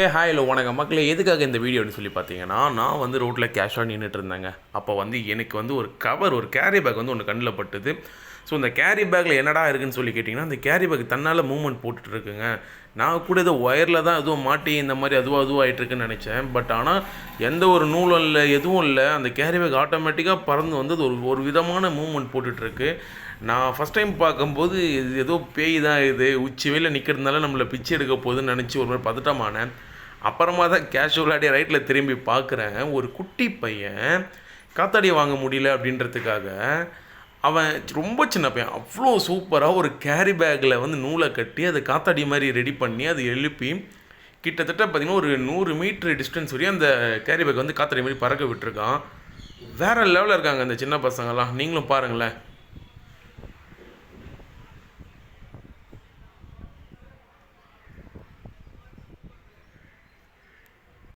ஏ hi இல்லை வணக்கம். மக்களே எதுக்காக இந்த வீடியோன்னு சொல்லி பார்த்தீங்கன்னா நான் வந்து ரோட்டில் கேஷாக நின்றுட்டு இருந்தேங்க. அப்போ வந்து எனக்கு வந்து ஒரு கவர் ஒரு கேரி பேக் வந்து ஒன்று கண்ணில் பட்டுது. ஸோ இந்த கேரி பேக்கில் என்னடா இருக்குன்னு சொல்லி கேட்டிங்கன்னா அந்த கேரி பேக் தன்னால் மூவ்மெண்ட் போட்டுட்ருக்குங்க நான் கூட இதை ஒயரில் தான் எதுவும் மாட்டி இந்த மாதிரி அதுவாக அதுவாக ஆகிட்டுருக்குன்னு நினச்சேன். பட் ஆனால் எந்த ஒரு நூலும் இல்லை எதுவும் இல்லை. அந்த கேரி பேக் ஆட்டோமேட்டிக்காக பறந்து வந்து அது ஒரு ஒரு விதமான மூவ்மெண்ட் போட்டுட்ருக்கு நான் ஃபஸ்ட் டைம் பார்க்கும்போது இது ஏதோ பேய் தான் இது. உச்சி வெயில் நிற்கிறதுனால நம்மளை பிச்சை எடுக்க போகுதுன்னு நினச்சி ஒரு மாதிரி பதட்டமானேன் அப்புறமா தான் கேஷுவலாக ரைட்டில் திரும்பி பார்க்குறேன். ஒரு குட்டி பையன் காத்தாடி வாங்க முடியல அப்படின்றதுக்காக அவன் ரொம்ப சின்ன பையன். அவ்வளோ சூப்பராக ஒரு கேரி பேக்கில் வந்து நூலை கட்டி அதை காத்தாடி மாதிரி ரெடி பண்ணி அதை எழுப்பி கிட்டத்தட்ட பார்த்திங்கன்னா ஒரு நூறு மீட்ரு டிஸ்டன்ஸ் வரையும் அந்த கேரி பேக் வந்து காத்தாடி மாதிரி பறக்க விட்டுருக்கான். வேறு லெவலில் இருக்காங்க அந்த சின்ன பசங்கள்லாம். நீங்களும் பாருங்களேன்.